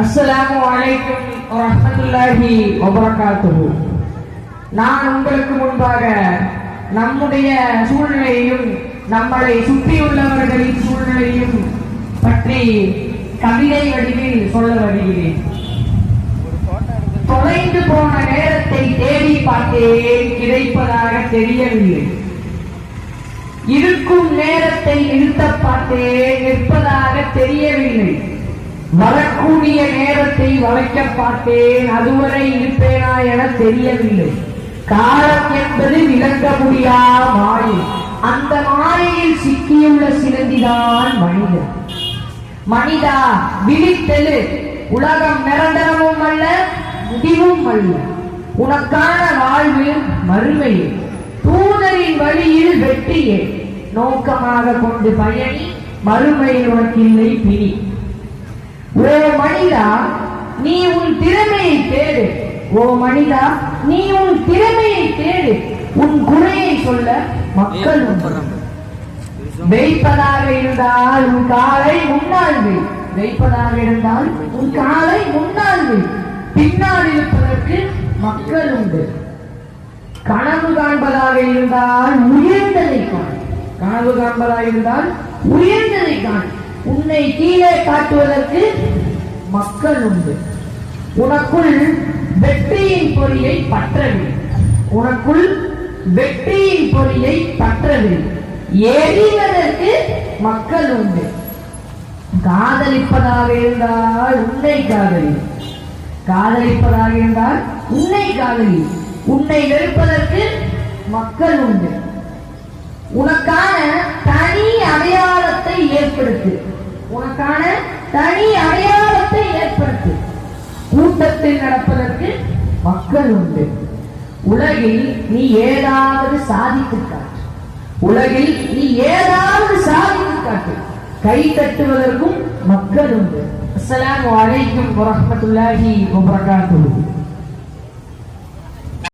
அஸ்ஸலாமு அலைக்கும் வரஹ்மத்துல்லாஹி வபரகாத்துஹு. நான் உங்களுக்கு முன்பாக நம்முடைய சூழ்நிலையையும் நம்மளை சுற்றியுள்ளவர்களின் சூழ்நிலையும் பற்றி கவிதை வடிவில் சொல்ல வருகிறேன். தொலைந்து போன நேரத்தை தேடி பார்த்தேன் கிடைப்பதாக தெரியவில்லை. இருக்கும் நேரத்தை நிறுத்த பார்த்தேன் நிற்பதாக தெரியவில்லை. வரக்கூடிய நேரத்தை வளைக்க பார்த்தேன். அதுவரை இருப்பேனா என தெரியவில்லை. காலம் என்பது விளங்க முடியா மாயை? அந்த மாயையில் சிக்கியுள்ள சிலந்திதான் மனிதன். மனிதா விழித்தெழு. உலகம் நிரந்தரமும் அல்ல முடிவும் அல்ல. உனக்கான வாழ்வு மறுமையே. தூதரின் வழியில் வெற்றியே. நோக்கமாக கொண்டு பயணி மறுமையில் உனக்கு இல்லை பிடி ஓ மனிதா நீ உன் திறமையை தேடு. ஓ மனிதா நீ உன் திறமையை தேடு. உன் குறையை சொல்ல மக்கள் வைப்பதாக இருந்தால் உன் காலை முன்னால் வை. வைப்பதாக இருந்தால் உன் காலை முன்னால் வை. பின்னால் இருப்பதற்கு மக்கள் உண்டு. கனவு காண்பதாக இருந்தால் உயர்ந்ததை காண். கனவு காண்பதாக இருந்தால் உயர்ந்ததை காண். உன்னை கீழே காட்டுவதற்கு மக்கள் உண்டு. உனக்குள் வெற்றியின் பொறியை பற்றவில்லை. உனக்குள் வெற்றியின் பொறியை பற்றவில்லை. எரிவதற்கு மக்கள் உண்டு. காதலிப்பதாக இருந்தால் உன்னை காதலி. காதலிப்பதாக இருந்தால் உன்னை காதலி. உன்னை வெறுப்பதற்கு மக்கள் உண்டு. உனக்கான தனி அடையாளத்தை ஏற்படுத்து. உனக்கான தனி அடையாளத்தை ஏற்படுத்து. கூட்டத்தில் நடப்பதற்கு மக்கள் உண்டு. உலகில் நீ ஏதாவது சாதித்து காட்டு. உலகில் நீ ஏதாவது சாதித்து காட்டு. கை தட்டுவதற்கும் மக்கள் உண்டு. அஸ்ஸலாமு வலைக்கும் வரஹ்மத்துல்லாஹி வபரகாத்துஹு.